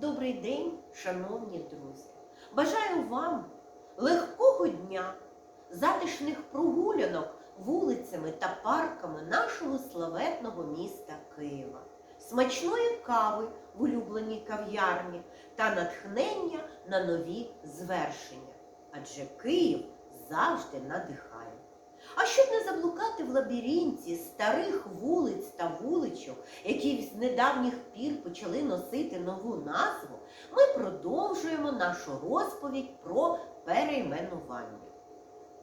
Добрий день, шановні друзі! Бажаю вам легкого дня, затишних прогулянок вулицями та парками нашого славетного міста Києва, смачної кави в улюбленій кав'ярні та натхнення на нові звершення. Адже Київ завжди надихає. А щоб не заблукати в лабіринті старих вулиць та вуличок, які з недавніх пір почали носити нову назву, ми продовжуємо нашу розповідь про перейменування.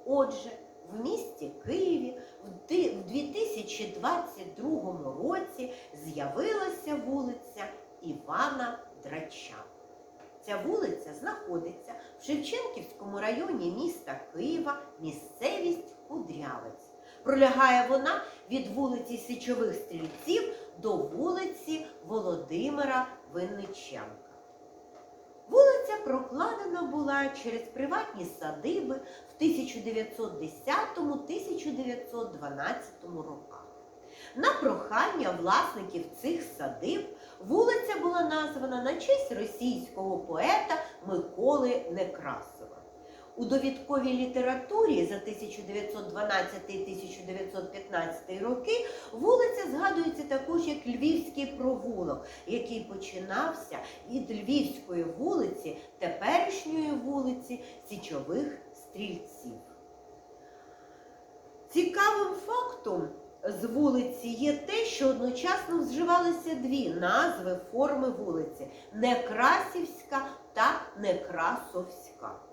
Отже, в місті Києві в в 2022 році з'явилася вулиця Івана Драча. Ця вулиця знаходиться в Шевченківському районі міста Києва, місцевість Кудрявець. Пролягає вона від вулиці Січових Стрільців до вулиці Володимира Винниченка. Вулиця прокладена була через приватні садиби в 1910-1912 роках. На прохання власників цих садиб вулиця була названа на честь російського поета Миколи Некрасова. У довідковій літературі за 1912-1915 роки вулиця згадується також як Львівський провулок, який починався від Львівської вулиці, теперішньої вулиці Січових Стрільців. Цікавим фактом з вулиці є те, що одночасно вживалися дві назви форми вулиці Некрасівська та Некрасовська.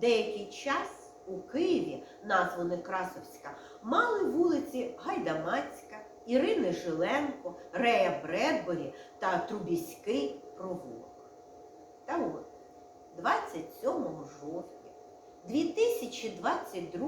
Деякий час у Києві назву Некрасовська мали вулиці Гайдамацька, Ірини Жиленко, Рея Бредборі та Трубіський провулок. Та от, 27 жовтня 2022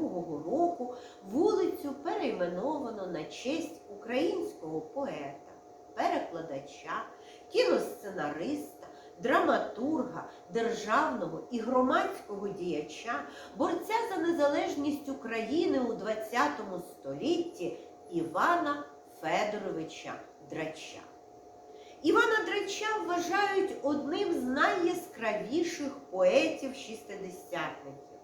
року вулицю перейменовано на честь українського поета, перекладача, кіносценариста, драматурга, державного і громадського діяча, борця за незалежність України у ХХ столітті Івана Федоровича Драча. Івана Драча вважають одним з найяскравіших поетів шістидесятників,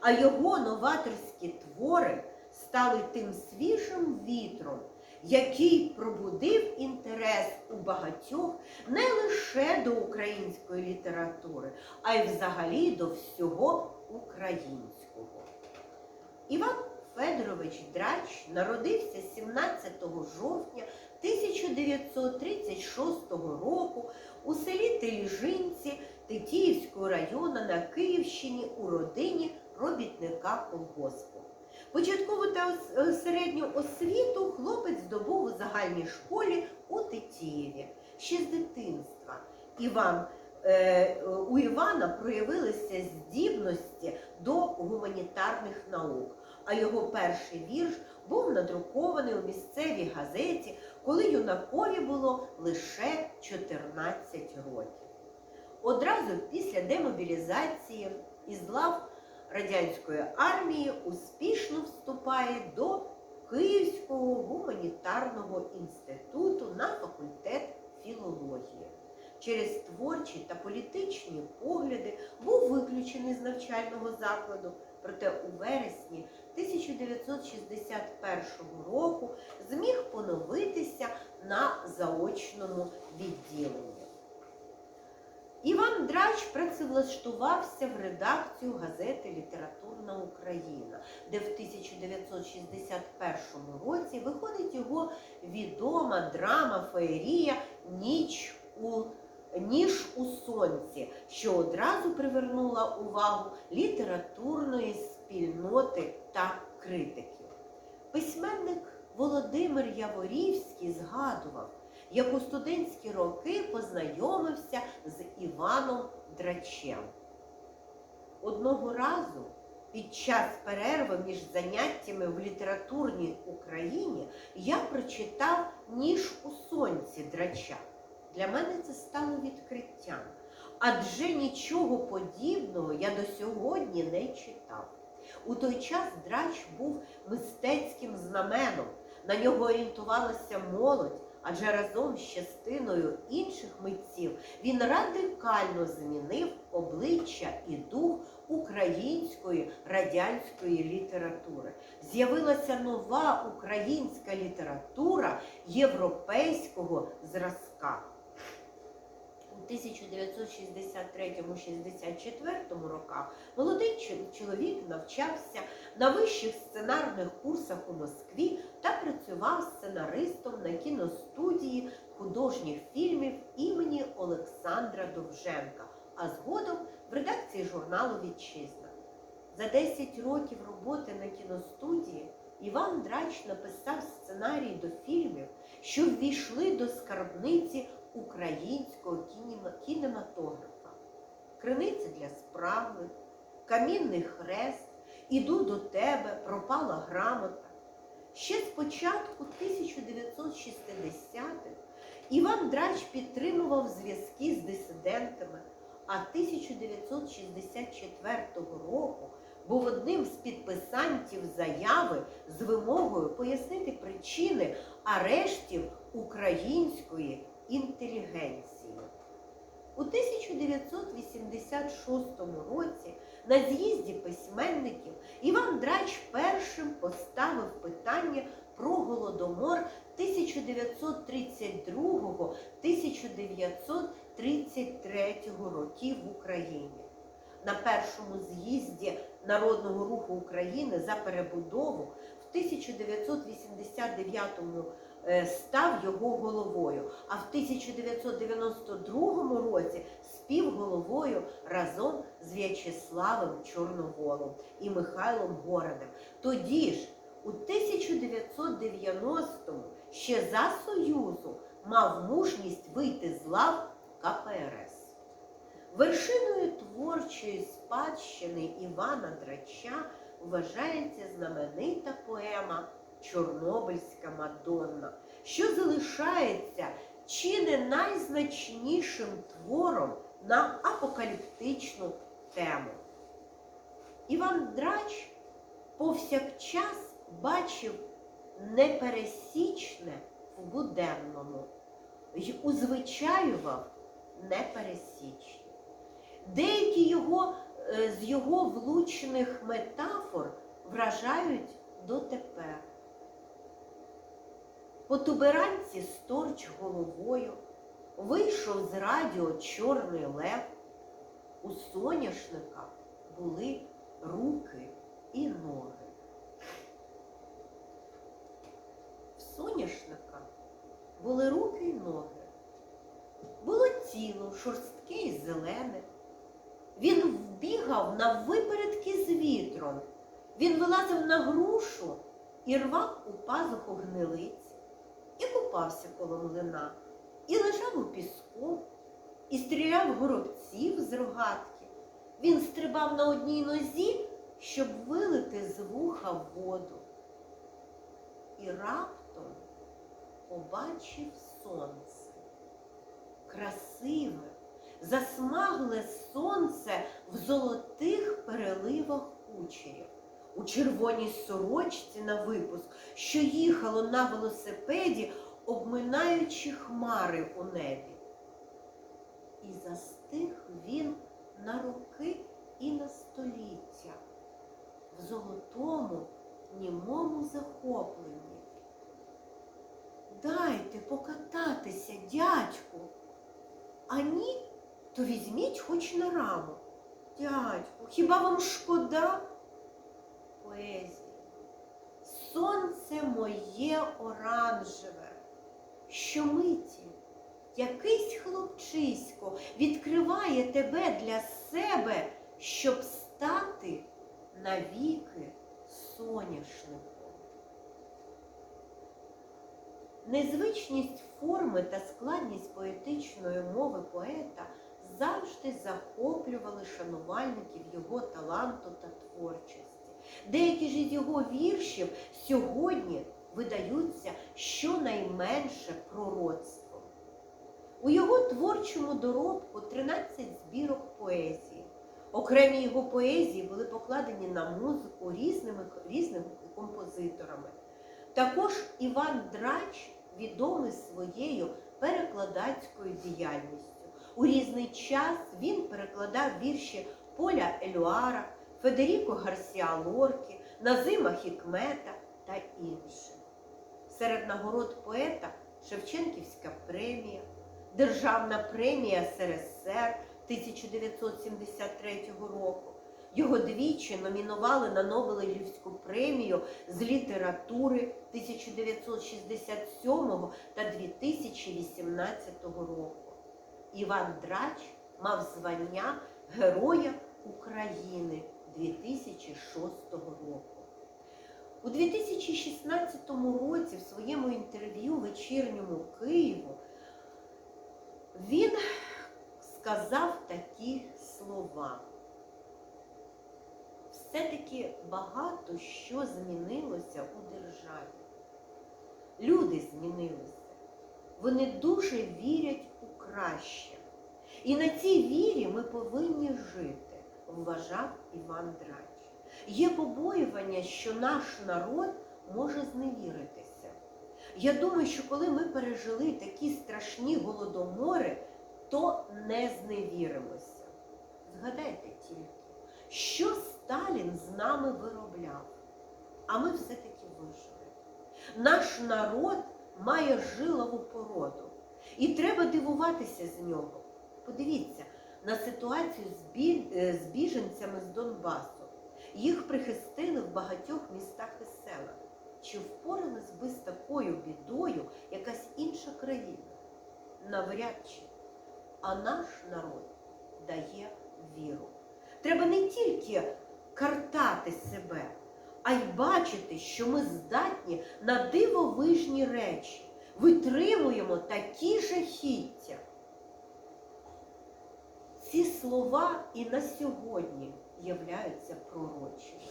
а його новаторські твори стали тим свіжим вітром, який пробудив інтерес у багатьох не лише до української літератури, а й взагалі до всього українського. Іван Федорович Драч народився 17 жовтня 1936 року у селі Теліжинці Тетіївського району на Київщині у родині робітника колгоспу. Початкову та е, середню освіту хлопець здобув у загальній школі у Тетіїві. Ще з дитинства Іван, е, у Івана проявилися здібності до гуманітарних наук, а його перший вірш був надрукований у місцевій газеті, коли юнакові було лише 14 років. Одразу після демобілізації із лав радянської армії успішно вступає до Київського гуманітарного інституту на факультет філології. Через творчі та політичні погляди був виключений з навчального закладу, проте у вересні 1961 року зміг поновитися на заочному відділенні. Іван Драч працевлаштувався в редакцію газети Літературна Україна, де в 1961 році виходить його відома драма Феєрія Ніч у Ніж у сонці, що одразу привернула увагу літературної спільноти та критиків. Письменник Володимир Яворівський згадував, як у студентські роки познайомився з Іваном Драчем. Одного разу під час перерви між заняттями в літературній Україні я прочитав Ніж у сонці Драча. Для мене це стало відкриттям, адже нічого подібного я до сьогодні не читав. У той час драч був мистецьким знаменом, на нього орієнтувалася молодь, адже разом з частиною інших митців він радикально змінив обличчя і дух української радянської літератури. З'явилася нова українська література європейського зразка. У 1963-64 роках молодий чоловік навчався на вищих сценарних курсах у Москві та працював сценаристом на кіностудії художніх фільмів імені Олександра Довженка, а згодом в редакції журналу Вітчизна. За 10 років роботи на кіностудії Іван Драч написав сценарій до фільмів, що ввійшли до скарбниці українського кінематографа. Криниця для спраглих, камінний хрест, іду до тебе, пропала грамота. Ще з початку 1960-х Іван Драч підтримував зв'язки з дисидентами, а 1964 року був одним з підписантів заяви з вимогою пояснити причини арештів української інтелігенції. У 1986 році на з'їзді письменників Іван Драч першим поставив питання про голодомор 1932-1933 років в Україні. На першому з'їзді Народного руху України за перебудову в 1989 е, став його головою, а в 1992 році співголовою разом з В'ячеславом Чорноволом і Михайлом Горанем. Тоді ж, у 1990-му, ще за Союзу, мав мужність вийти з лав КПРС. Вершиною творчої спадщини Івана Драча вважається знаменита поема Чорнобильська Мадонна, що залишається чи не найзначнішим твором на апокаліптичну тему. Іван Драч повсякчас бачив непересічне в буденному й узвичаював непересічне. Деякі його, е, з його влучних метафор вражають дотепер. По туберанці сторч головою, вийшов з радіо Чорний Лев. У соняшника були руки і ноги. В соняшника були руки й ноги. Було тіло шорстке і зелене. Він вбігав на випередки з вітром. Він вилазив на грушу і рвав у пазуху гнилиць, і купався коло млина, і лежав у піску, і стріляв горобців з рогатки. Він стрибав на одній нозі, щоб вилити з вуха воду. І раптом побачив сонце. Красиве, засмагле сонце в золотих переливах кучерів, у червоній сорочці на випуск, що їхало на велосипеді, обминаючи хмари у небі. І застиг він на роки і на століття, в золотому, німому захопленні. Дайте покататися, дядьку. А ні, то візьміть хоч на раму. Дядьку, хіба вам шкода? Поезія. Сонце моє оранжеве. Щомиті якийсь хлопчисько відкриває тебе для себе, щоб стати навіки соняшником. Незвичність форми та складність поетичної мови поета завжди захоплювали шанувальників його таланту та творчості. Деякі ж із його віршів сьогодні видаються щонайменше пророцтвом. У його творчому доробку 13 збірок поезії. Окремі його поезії були покладені на музику різними, різними композиторами. Також Іван Драч відомий своєю перекладацькою діяльністю. У різний час він перекладав вірші Поля Елюара, Федеріко Гарсіа Лоркі, Назима Хікмета та інших. Серед нагород поета Шевченківська премія, Державна премія СРСР 1973 року. Його двічі номінували на Нобелівську премію з літератури 1967 та 2018 року. Іван Драч мав звання Героя України 2006 року. У 2016 році в своєму інтерв'ю вечірньому Києву він сказав такі слова. Все-таки багато що змінилося у державі. Люди змінилися. Вони дуже вірять у краще. І на цій вірі ми повинні жити, вважав Іван Драч. Є побоювання, що наш народ може зневіритися. Я думаю, що коли ми пережили такі страшні голодомори, то не зневіримося. Згадайте тільки, що Сталін з нами виробляв, а ми все-таки вижили. Наш народ має жилову породу, і треба дивуватися з нього. Подивіться на ситуацію з, бі... е, з біженцями з Донбасу. Їх прихистили в багатьох містах і селах. Чи впоралась би з такою бідою якась інша країна? Навряд чи. А наш народ дає віру. Треба не тільки картати себе, а й бачити, що ми здатні на дивовижні речі, витримуємо такі жахіття. Ці слова і на сьогодні являються пророчими.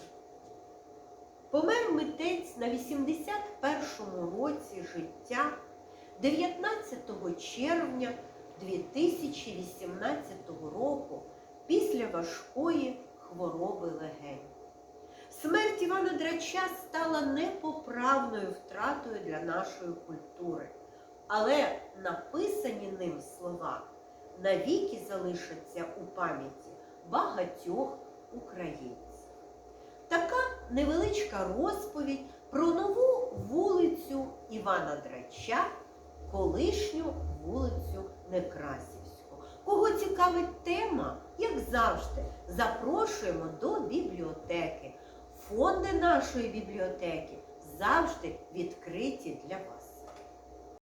Помер митець на 81-му році життя 19 червня 2018 року після важкої хвороби легень. Смерть Івана Драча стала непоправною втратою для нашої культури, але написані ним слова навіки залишаться у пам'яті багатьох українців. Така невеличка розповідь про нову вулицю Івана Драча, колишню вулицю Некрасівську. Кого цікавить тема, як завжди, запрошуємо до бібліотеки. Фонди нашої бібліотеки завжди відкриті для вас.